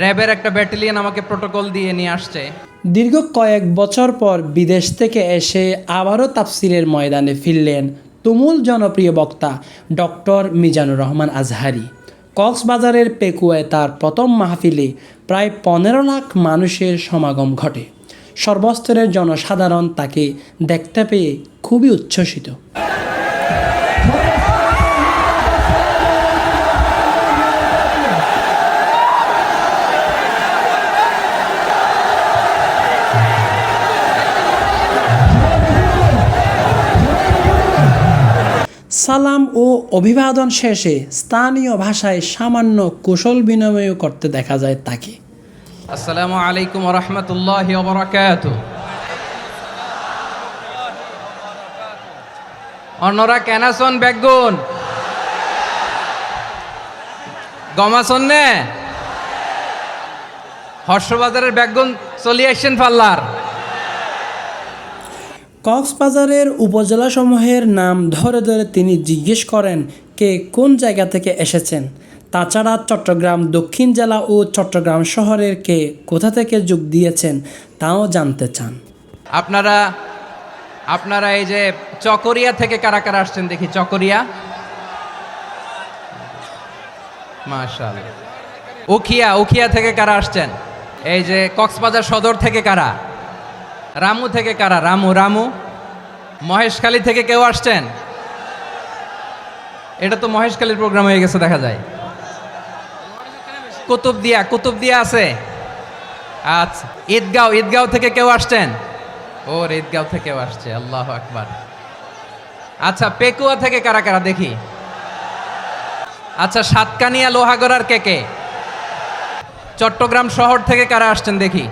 র্যাবের একটা ব্যাটালিয়ন আমাকে প্রোটোকল দিয়ে নিয়ে আসছে। দীর্ঘ কয়েক বছর পর বিদেশ থেকে এসে আবারও তাফসিরের ময়দানে ফিরলেন তুমুল জনপ্রিয় বক্তা ডক্টর মিজানুর রহমান আজহারি। কক্সবাজারের পেকুয়ায় তার প্রথম মাহফিলে প্রায় পনেরো লাখ মানুষের সমাগম ঘটে। সর্বস্তরের জনসাধারণ তাকে দেখতে পেয়ে খুবই উচ্ছ্বসিত। সালাম ও অভিবাদন শেষে স্থানীয় ভাষায় সামান্য কুশল বিনিময় করতে দেখা যায় তাকে। আসসালামু আলাইকুম রহমতুল্লাহ বরাকাত। অন্যরা কেনাসন বেগুন? গমাসন নে? হর্ষবাজারের বেগুন চলি আসছেন পাল্লার। কক্সবাজারের উপজেলাসমূহের নাম ধরে ধরে তিনি জিজ্ঞেস করেন, কে কোন জায়গা থেকে এসেছেন? তাছাড়া চট্টগ্রাম দক্ষিণ জেলা ও চট্টগ্রাম শহরের কে কোথা থেকে যোগ দিয়েছেন তাও জানতে চান। আপনারা আপনারা এই যে চকরিয়া থেকে কারা কারা আসছেন দেখি, চকরিয়া? মাশাল উখিয়া উখিয়া থেকে কারা আসছেন? এই যে কক্সবাজার সদর থেকে কারা? রামু থেকে কারা? রামু রামু। মহেশখালী থেকে কেউ আসছেন? এটা তো মহেশখালীর প্রোগ্রাম হয়ে গেছে, দেখা যায়। কুতুবদিয়া কুতুবদিয়া আছে? আচ্ছা। ঈদগাঁও ঈদগাঁও থেকে কেউ আসছেন? ওর ঈদগাঁও থেকেও আসছে, আল্লাহ আকবার। আচ্ছা পেকুয়া থেকে কারা কারা? দেখি। আচ্ছা সাতকানিয়া, লোহাগড়ার কে কে? চট্টগ্রাম শহর থেকে কারা আসছেন, দেখি।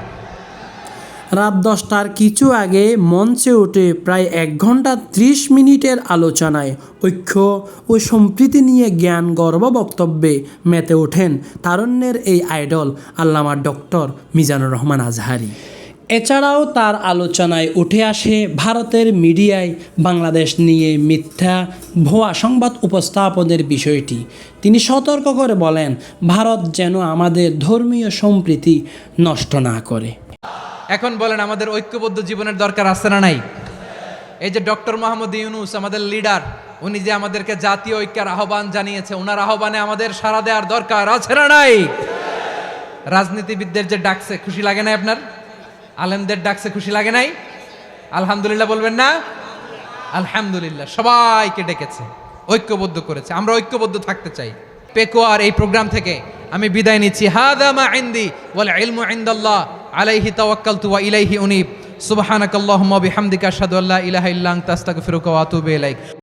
রাত দশটার কিছু আগে মঞ্চে উঠে প্রায় এক ঘণ্টা ত্রিশ মিনিটের আলোচনায় ঐক্য ও সম্প্রীতি নিয়ে জ্ঞান গর্ব বক্তব্যে মেতে ওঠেন তারণ্যের এই আইডল আল্লামা ডক্টর মিজানুর রহমান আজহারি। এছাড়াও তার আলোচনায় উঠে আসে ভারতের মিডিয়ায় বাংলাদেশ নিয়ে মিথ্যা ভুয়া সংবাদ উপস্থাপনের বিষয়টি। তিনি সতর্ক করে বলেন, ভারত যেন আমাদের ধর্মীয় সম্প্রীতি নষ্ট না করে। এখন বলেন, আমাদের ঐক্যবদ্ধ জীবনের দরকার আছে না নাই? এই যে ডক্টর মোহাম্মদ ইউনুস, আমাদের লিডার, উনি যে আমাদেরকে জাতীয় ঐক্যের আহ্বান জানিয়েছে ওনার আহ্বানে আমাদের সাড়া দেওয়ার দরকার আছে না নাই? রাজনীতিবিদদের যে ডাকছে, খুশি লাগে না আপনার? আলেমদের ডাকছে, খুশি লাগে নাই? আলহামদুলিল্লাহ বলবেন না? আলহামদুলিল্লাহ, সবাইকে ডেকেছে, ঐক্যবদ্ধ করেছে, আমরা ঐক্যবদ্ধ থাকতে চাই। পেকোয়ার এই প্রোগ্রাম থেকে আমি বিদায় নিচ্ছি। হাদা মা ইনদি ওয়াল ইলমু ইনদাল্লাহ। আলাইহি তাওয়াক্কালতু তু ইলাইহি উনিব। সুবহানাকাল্লাহুম্মা বিহামদিকা আশহাদু আল্লা ইলাহা ইল্লা আনতা, আস্তাগফিরুকা ওয়া আতুবু ইলাইক।